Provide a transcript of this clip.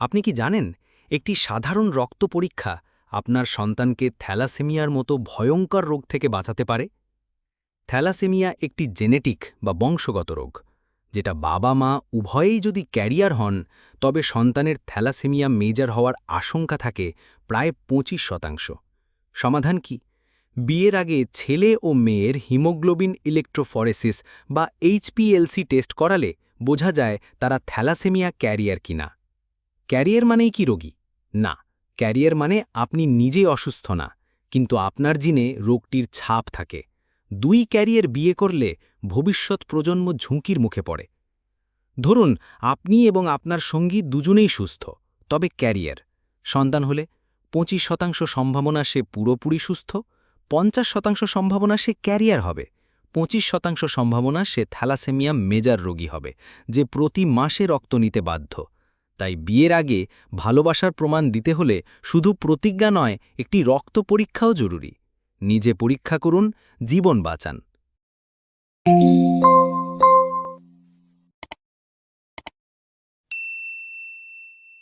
আপনি কি জানেন, একটি সাধারণ রক্ত পরীক্ষা আপনার সন্তানকে থ্যালাসেমিয়ার মতো ভয়ঙ্কর রোগ থেকে বাঁচাতে পারে? থ্যালাসেমিয়া একটি জেনেটিক বা বংশগত রোগ, যেটা বাবা মা উভয়েই যদি ক্যারিয়ার হন, তবে সন্তানের থ্যালাসেমিয়া মেজর হওয়ার আশঙ্কা থাকে প্রায় পঁচিশ শতাংশ। সমাধান কি? বিয়ের আগে ছেলে ও মেয়ের হিমোগ্লোবিন ইলেকট্রোফরেসিস বা এইচপিএলসি টেস্ট করালে বোঝা যায় তারা থ্যালাসেমিয়া ক্যারিয়ার কিনা। ক্যারিয়ার মানেই কি রোগী? না, ক্যারিয়ার মানে আপনি নিজে অসুস্থ না, কিন্তু আপনার জিনে রোগটির ছাপ থাকে। দুই ক্যারিয়ার বিয়ে করলে ভবিষ্যৎ প্রজন্ম ঝুঁকির মুখে পড়ে। ধরুন, আপনি এবং আপনার সঙ্গী দুজনেই সুস্থ, তবে ক্যারিয়ার। সন্তান হলে পঁচিশ শতাংশ সম্ভাবনা সে পুরোপুরি সুস্থ, পঞ্চাশ শতাংশ সম্ভাবনা সে ক্যারিয়ার হবে, পঁচিশ শতাংশ সম্ভাবনা সে থ্যালাসেমিয়া মেজার রোগী হবে, যে প্রতি মাসে রক্ত নিতে বাধ্য। তাই বিয়ের আগে ভালোবাসার প্রমাণ দিতে হলে শুধু প্রতিজ্ঞা নয়, একটি রক্ত পরীক্ষাও জরুরি। নিজে পরীক্ষা করুন, জীবন বাঁচান।